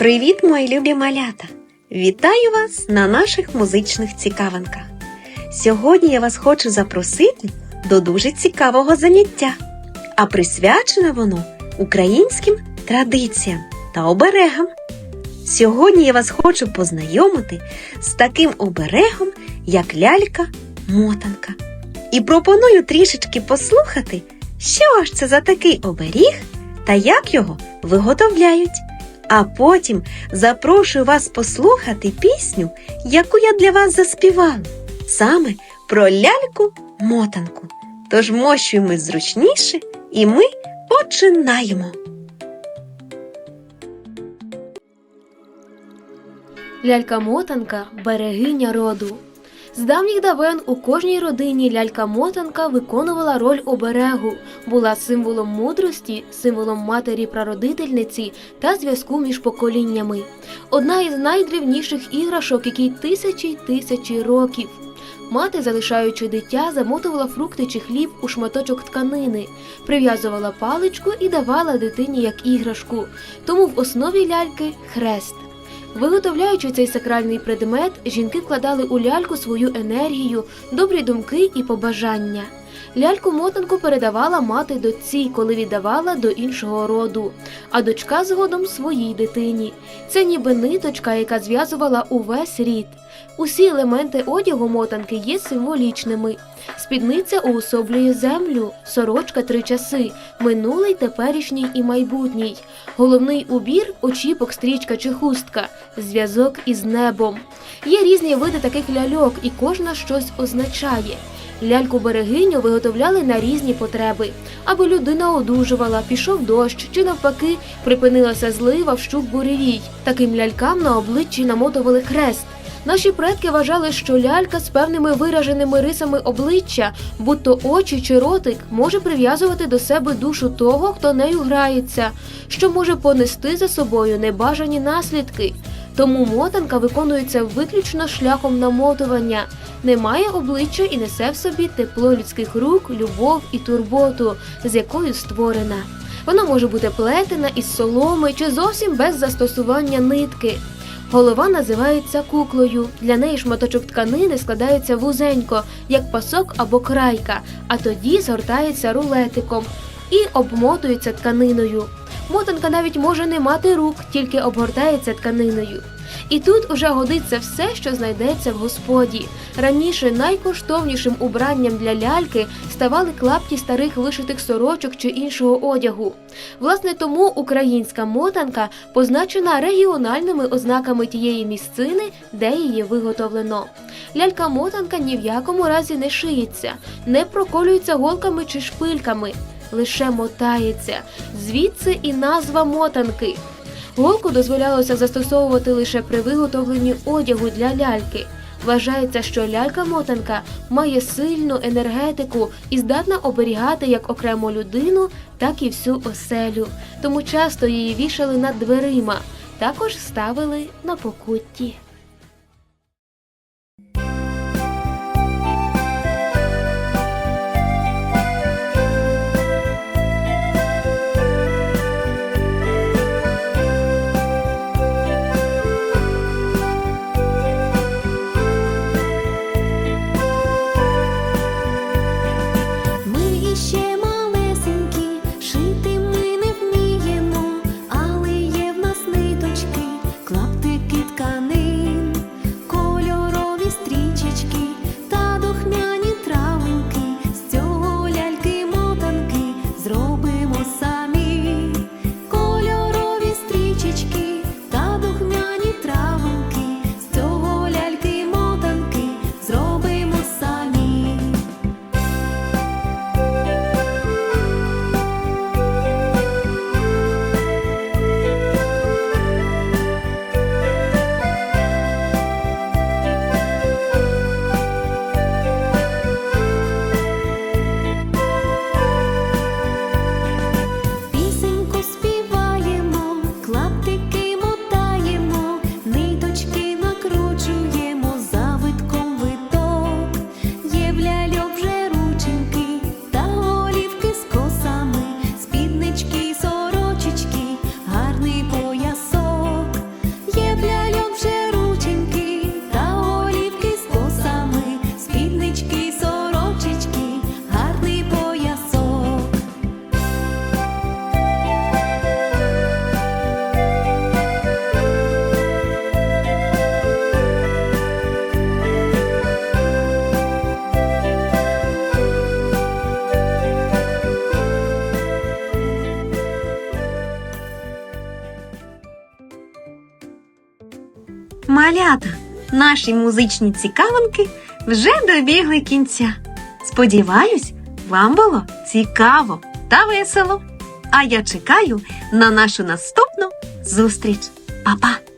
Привіт, мої любі малята! Вітаю вас на наших музичних цікавинках. Сьогодні я вас хочу запросити до дуже цікавого заняття, а присвячене воно українським традиціям та оберегам. Сьогодні я вас хочу познайомити з таким оберегом, як лялька-мотанка. І пропоную трішечки послухати, що ж це за такий оберіг та як його виготовляють. А потім запрошую вас послухати пісню, яку я для вас заспівала, саме про ляльку-мотанку. Тож мощуємось зручніше, і ми починаємо. Лялька-мотанка берегиня роду. З давніх давен у кожній родині лялька-мотанка виконувала роль оберегу, була символом мудрості, символом матері прародительниці та зв'язку між поколіннями. Одна із найдревніших іграшок, якій тисячі й тисячі років. Мати, залишаючи дитя, замотувала фрукти чи хліб у шматочок тканини, прив'язувала паличку і давала дитині як іграшку. Тому в основі ляльки хрест. Виготовляючи цей сакральний предмет, жінки вкладали у ляльку свою енергію, добрі думки і побажання. Ляльку мотанку передавала мати дочці, коли віддавала до іншого роду, а дочка згодом своїй дитині. Це ніби ниточка, яка зв'язувала увесь рід. Усі елементи одягу мотанки є символічними. Спідниця уособлює землю, сорочка три часи, минулий, теперішній і майбутній. Головний убір очіпок, стрічка чи хустка, зв'язок із небом. Є різні види таких ляльок, і кожна щось означає. Ляльку берегиню виготовляли на різні потреби, аби людина одужувала, пішов дощ чи навпаки припинилася злива, вщух буревій. Таким лялькам на обличчі намотували хрест. Наші предки вважали, що лялька з певними вираженими рисами обличчя, будь-то очі чи ротик, може прив'язувати до себе душу того, хто нею грається, що може понести за собою небажані наслідки. Тому мотанка виконується виключно шляхом намотування, не має обличчя і несе в собі тепло людських рук, любов і турботу, з якою створена. Вона може бути плетена із соломи чи зовсім без застосування нитки. Голова називається куклою. Для неї шматочок тканини складається вузенько, як пасок або крайка, а тоді згортається рулетиком і обмотується тканиною. Мотанка навіть може не мати рук, тільки обгортається тканиною. І тут уже годиться все, що знайдеться в господі. Раніше найкоштовнішим убранням для ляльки ставали клапті старих вишитих сорочок чи іншого одягу. Власне, тому українська мотанка позначена регіональними ознаками тієї місцини, де її виготовлено. Лялька-мотанка ні в якому разі не шиється, не проколюється голками чи шпильками, лише мотається. Звідси і назва мотанки. Голку дозволялося застосовувати лише при виготовленні одягу для ляльки. Вважається, що лялька-мотанка має сильну енергетику і здатна оберігати як окрему людину, так і всю оселю. Тому часто її вішали над дверима, також ставили на покутті. Малята, наші музичні цікавинки вже добігли кінця. Сподіваюсь, вам було цікаво та весело. А я чекаю на нашу наступну зустріч. Па-па!